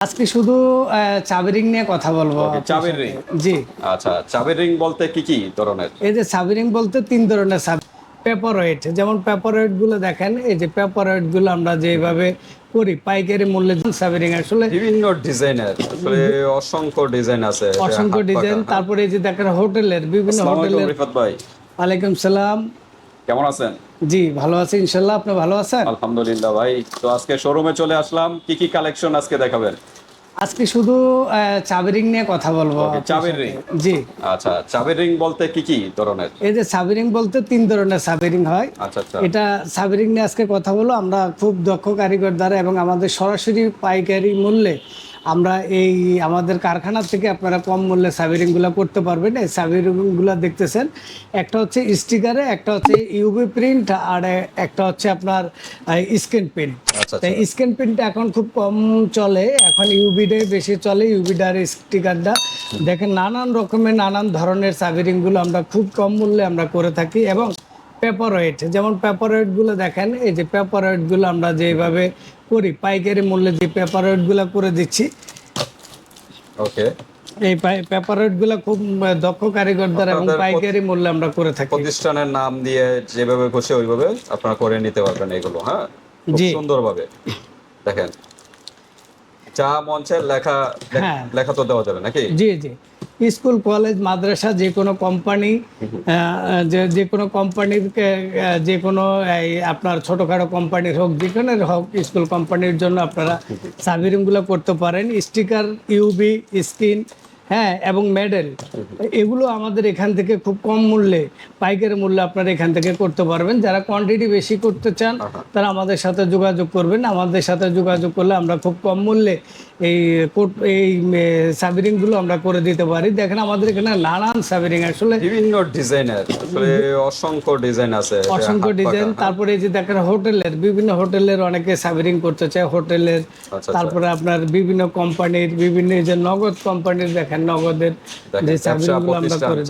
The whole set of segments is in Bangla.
আজকে শুধু আহ, চাবি রিং নিয়ে কথা বলব চাবির জি। আচ্ছা চাবির রিং বলতে কি কি ধরনের? এই যে চাবি রিং বলতে তিন ধরনের চাবি। পেপার ওয়েট যেমন পেপার ওয়েটগুলো দেখেন এই যে পেপার ওয়েটগুলো আমরা যেভাবে করি পাইকারি মূল্যে চাবি রিং আসলে বিভিন্ন ডিজাইনের আসলে অসংখ্য ডিজাইন আছে। অসংখ্য ডিজাইন। তারপরে এই যে দেখেন হোটেলের বিভিন্ন হোটেলের। রিফাত ভাই। ওয়ালাইকুম সালাম। কেমন আছেন? জি ভালো আছি ইনশাল্লাহ। আপনি ভালো আছেন? আলহামদুলিল্লাহ ভাই। তো আজকে শোরুমে চলে আসলাম। কি কি কালেকশন আজকে দেখাবেন? আজকে শুধু চাবিরিং চাবি রিং নিয়ে কথা বলব চাবিরিং চাবির জি। আচ্ছা চাবিরিং বলতে কি কি ধরনের? এই যে চাবি রিং বলতে তিন ধরনের চাবি রিং হয়। আচ্ছা আচ্ছা। এটা চাবিরিং নিয়ে আজকে কথা বলব। আমরা খুব দক্ষ কারিগর দ্বারা এবং আমাদের সরাসরি পাইকারি মূল্যে আমরা এই আমাদের কারখানা থেকে আপনারা কম মূল্যে সাবিরিংগুলো করতে পারবেন। এই সাবিরিংগুলো দেখতেছেন একটা হচ্ছে স্টিকারে একটা হচ্ছে ইউবি প্রিন্ট আর একটা হচ্ছে আপনার স্ক্যান প্রিন্ট তাই স্ক্যান প্রিন্টটা এখন খুব কম চলে এখন ইউবিডাই বেশি চলে ইউবিডার স্টিকারটা দেখেন নানান রকমের নানান ধরনের সাবিরিংগুলো আমরা খুব কম মূল্যে আমরা করে থাকি এবং পেপার ওয়েট যেমন পেপার ওয়েটগুলো দেখেন এই যে পেপার ওয়েটগুলো আমরা যেভাবে করি পাইকারি মূল্যে যে পেপার ওয়েটগুলো করে দিচ্ছি। ওকে এই পেপার ওয়েটগুলো খুব দক্ষ কারিগর দ্বারা এবং পাইকারি মূল্যে আমরা করে থাকি। প্রতিষ্ঠানের নাম দিয়ে যেভাবে খুশি ওইভাবে আপনারা করে নিতে পারবেন এগুলো হ্যাঁ? খুব। সুন্দরভাবে। দেখেন যা মঞ্চে লেখা হ্যাঁ। লেখা তো দেওয়া যাবে নাকি? জি জি। স্কুল কলেজ মাদ্রাসা যে কোনো কোম্পানি যে যে কোনো কোম্পানির যে কোনো আপনার ছোটোখাটো কোম্পানির হোক যে কোনো হোক স্কুল কোম্পানির জন্য আপনারা সার্ভিরিংগুলো করতে পারেন। স্টিকার ইউবি স্ক্রিন হ্যাঁ এবং মেডেল এগুলো আমাদের এখান থেকে খুব কম মূল্যে পাইকারি মূল্যে আপনারা এখান থেকে করতে পারবেন। যারা কোয়ান্টিটি বেশি করতে চান তারা আমাদের সাথে যোগাযোগ করবেন। আমাদের সাথে যোগাযোগ করলে আমরা খুব কম মূল্যে এই কোট- এই সাবিরিংগুলো আমরা করে দিতে পারি। দেখেন আমাদের এখানে নানান সাবিরিং আসলে বিভিন্ন ডিজাইনের আসলে অসংখ্য ডিজাইন আছে। অসংখ্য ডিজাইন। তারপরে এই যে দেখেন হোটেলের বিভিন্ন হোটেলের অনেকে সাবিরিং করতে চায় হোটেলের। আচ্ছা, তারপরে আপনার বিভিন্ন কোম্পানির বিভিন্ন যে নগদ কোম্পানির দেখেন নগদের যে সাবিরিংগুলো আমরা করে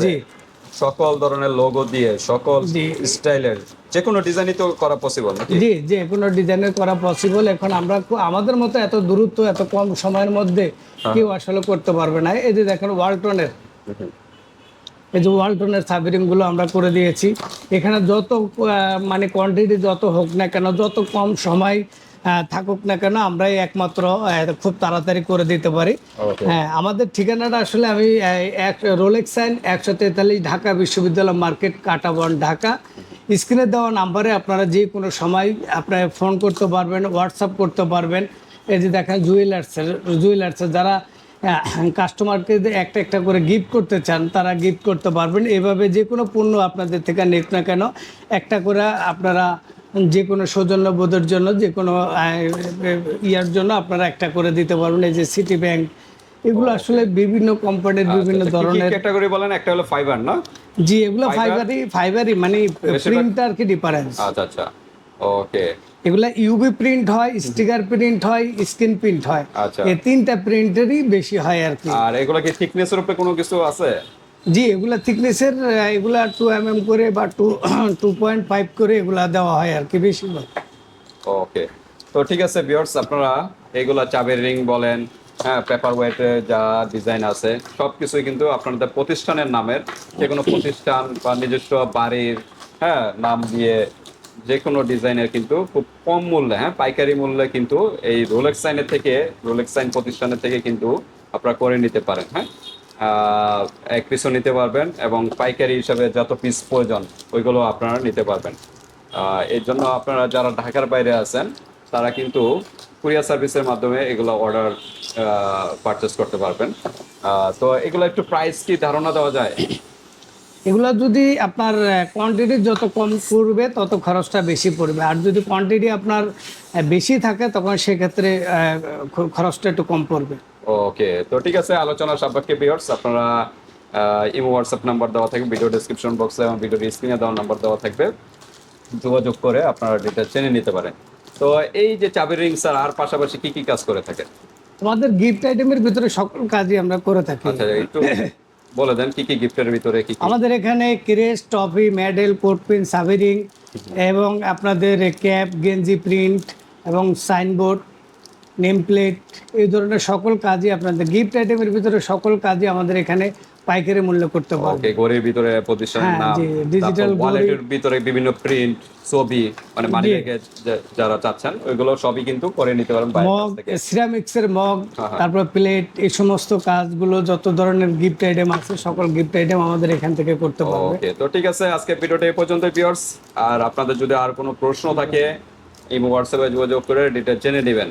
জি। সকল ধরনের লোগো দিয়ে সকল স্টাইলের যে কোনো ডিজাইনই তো করা পসিবল জি যে কোনো ডিজাইনের করা পসিবল এখন আমরা আমাদের মতো এত দূরত্ব এত কম সময়ের মধ্যে হ্যাঁ। কেউ আসলে করতে পারবে না। এই যে দেখেন ওয়ালটনের এই যে ওয়ালটনের সাবিরিংগুলো আমরা করে দিয়েছি। এখানে যত মানে কোয়ান্টিটি যত হোক না কেন যত কম সময় থাকুক না কেন আমরাই একমাত্র খুব তাড়াতাড়ি করে দিতে পারি। হ্যাঁ আমাদের ঠিকানাটা আসলে আমি রোলেক্স সাইন একশো তেতাল্লিশ ঢাকা বিশ্ববিদ্যালয় মার্কেট কাটাবন ঢাকা। স্ক্রিনে দেওয়া নাম্বারে আপনারা যে কোনো সময় আপনারা ফোন করতে পারবেন হোয়াটসঅ্যাপ করতে পারবেন। এই যে দেখেন জুয়েলার্সের জুয়েলার্সের যারা কাস্টমারকে একটা একটা করে গিফট করতে চান তারা গিফট করতে পারবেন। এভাবে যে কোনো পণ্য আপনাদের থেকে নিক না কেন একটা করে আপনারা যে কোনো সৌজন্যবোধের জন্য যে কোনো ইয়ার জন্য আপনারা একটা করে দিতে পারবেন। এই যে সিটি ব্যাংক এগুলো আসলে বিভিন্ন কোম্পানির বিভিন্ন আচ্ছা, কি কি ধরনের ক্যাটাগরি বলেন? একটা হলো ফাইবার না? জি এগুলো ফাইবারই ফাইবারই মানে প্রিন্ট আর কি ডিফারেন্স আচ্ছা আচ্ছা ওকে এগুলা ইউবি প্রিন্ট হয় স্টিকার প্রিন্ট হয় স্ক্রিন প্রিন্ট হয়। আচ্ছা। এই তিনটা প্রিন্টেরই বেশি হয় আর কি। আর এগুলা কি থিকনেসের উপরে কোনো কিছু আছে? জি, এগুলা থিকনেসের এগুলা টু এম এম করে বা টু টু পয়েন্ট ফাইভ করে এগুলা দেওয়া হয় আর কি বেশিরভাগ। ওকে তো ঠিক আছে বিয়ার্স আপনারা এগুলা চাবির রিং বলেন হ্যাঁ পেপার ওয়েটে যা ডিজাইন আছে সব কিছুই কিন্তু আপনাদের প্রতিষ্ঠানের নামের যে কোনো প্রতিষ্ঠান বা নিজস্ব বাড়ির হ্যাঁ নাম দিয়ে যে কোনো ডিজাইনের কিন্তু খুব কম মূল্যে হ্যাঁ পাইকারি মূল্যে কিন্তু এই রোলেক্স সাইনের থেকে রোলেক্স সাইন প্রতিষ্ঠানের থেকে কিন্তু আপনারা করে নিতে পারেন হ্যাঁ। এক পিসও নিতে পারবেন এবং পাইকারি হিসাবে যত পিস প্রয়োজন, ওইগুলো আপনারা নিতে পারবেন। এর জন্য আপনারা যারা ঢাকার বাইরে আছেন, তারা কিন্তু কুরিয়ার সার্ভিসের মাধ্যমে এগুলো অর্ডার পারচেস করতে পারবেন। তো এগুলো একটু প্রাইস কি ধারণা দেওয়া যায়? এগুলো যদি আপনার কোয়ান্টিটি যত কম পড়বে, তত খরচটা বেশি পড়বে। আর যদি কোয়ান্টিটি আপনার বেশি থাকে, তখন সেক্ষেত্রে খরচটা একটু কম পড়বে। ওকে তো ঠিক আছে আলোচনা সাপেক্ষে বিয়ার্স আপনারা ইমো হোয়াটসঅ্যাপ নাম্বার দেওয়া থাকবে ভিডিও ডিসক্রিপশন বক্সে এবং ভিডিও স্ক্রিনে দেওয়া নাম্বার দেওয়া থাকবে। যোগাযোগ করে আপনারা ডিটেলস জেনে নিতে পারেন। তো এই যে চাবির রিং স্যার আর পাশাপাশি কি কি কাজ করে থাকে? আমাদের গিফট আইটেমের ভিতরে সকল কাজই আমরা করে থাকি। আচ্ছা একটু বলে দেন কি কি গিফটের ভিতরে কি আমাদের এখানে crest trophy medal coat pin সাবিরিং এবং আপনাদের ক্যাপ গেঞ্জি প্রিন্ট এবং সাইনবোর্ড নেম প্লেট এই ধরনের সকল কাজই আপনাদের গিফট আইটেমের ভিতরে সকল কাজই আমাদের এখানে পাইকারি মূল্য করতে পারবে ওকে ঘড়ির ভিতরে প্রতিষ্ঠানের হ্যাঁ, নাম ঘড়ি। ওয়ালেটের ভিতরে বিভিন্ন প্রিন্ট ছবি মানে মানি ব্যাগে যারা চাচ্ছেন ওইগুলো সবই কিন্তু করে নিতে পারেন মগ কাছ থেকে। সিরামিক্স এর মগ হ্যাঁ, হ্যাঁ। তারপর প্লেট এই সমস্ত কাজগুলো যত ধরনের গিফট আইটেম আছে সকল গিফট আইটেম আমাদের এখান থেকে করতে পারবে। ওকে তো ঠিক আছে আজকে ভিডিওটা এই পর্যন্ত ভিউয়ার্স আর আপনাদের যদি আর কোনো প্রশ্ন থাকে এই হোয়াটসঅ্যাপে যোগাযোগ করে ডিটেল জেনে নেবেন।